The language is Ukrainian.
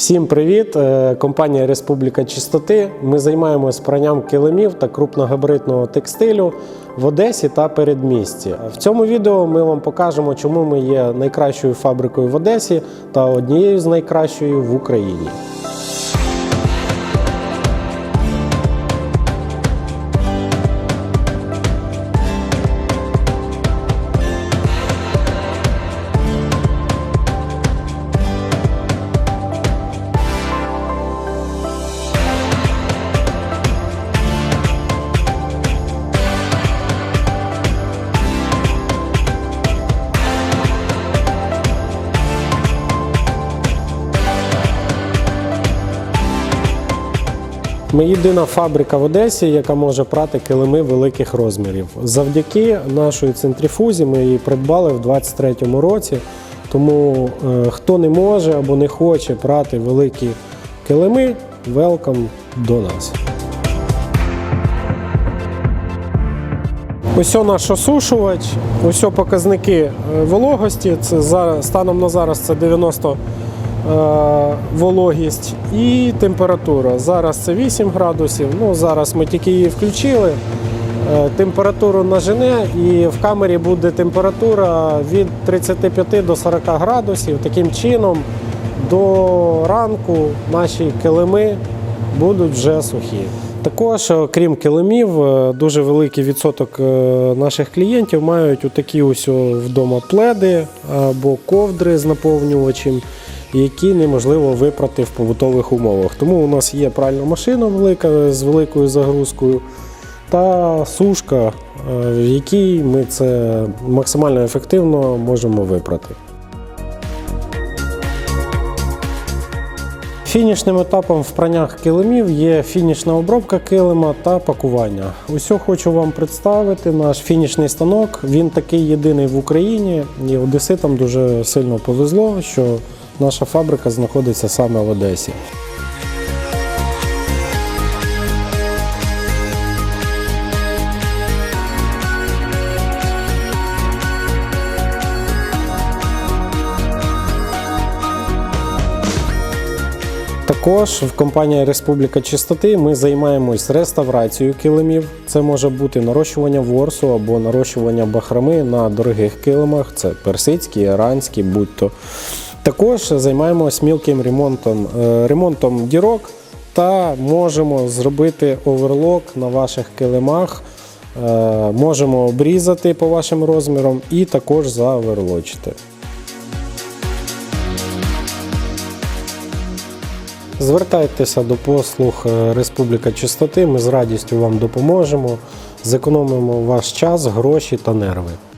Всім привіт! Е, Компанія Республіка Чистоти. Ми займаємось пранням килимів та крупногабаритного текстилю в Одесі та передмісті. В цьому відео ми вам покажемо, чому ми є найкращою фабрикою в Одесі та однією з найкращою в Україні. Ми єдина фабрика в Одесі, яка може прати килими великих розмірів. Завдяки нашої центрифузі ми її придбали в 2023 році. Тому е, хто не може або не хоче прати великі килими, велкам до нас. Ось наш осушувач, ось показники е, вологості. Це зараз, станом на зараз це 90 е, вологість і температура. Зараз це 8 градусів. Ну, зараз ми тільки її включили. Е, Температуру нажене і в камері буде температура від 35 до 40 градусів. Таким чином до ранку наші килими будуть вже сухі. Також, окрім килимів, е, дуже великий відсоток е, наших клієнтів мають отакі ось вдома пледи або ковдри з наповнювачем, які неможливо випрати в побутових умовах. Тому у нас є пральна машина велика з великою загрузкою та сушка, е, в якій ми це максимально ефективно можемо випрати. Фінішним етапом в праннях килимів є фінішна обробка килима та пакування. Усьо хочу вам представити наш фінішний станок. Він такий єдиний в Україні, і одеситам дуже сильно повезло, що наша фабрика знаходиться саме в Одесі. Також в компанії Республіка Чистоти ми займаємось реставрацією килимів. Це може бути нарощування ворсу або нарощування бахроми на дорогих килимах. Це персидські, іранські, будь-то. Також займаємось мілким ремонтом, е, ремонтом дірок та можемо зробити оверлок на ваших килимах. Е, Можемо обрізати по вашим розмірам і також заоверлочити. Звертайтеся до послуг е, Республіка Чистоти. Ми з радістю вам допоможемо, зекономимо ваш час, гроші та нерви.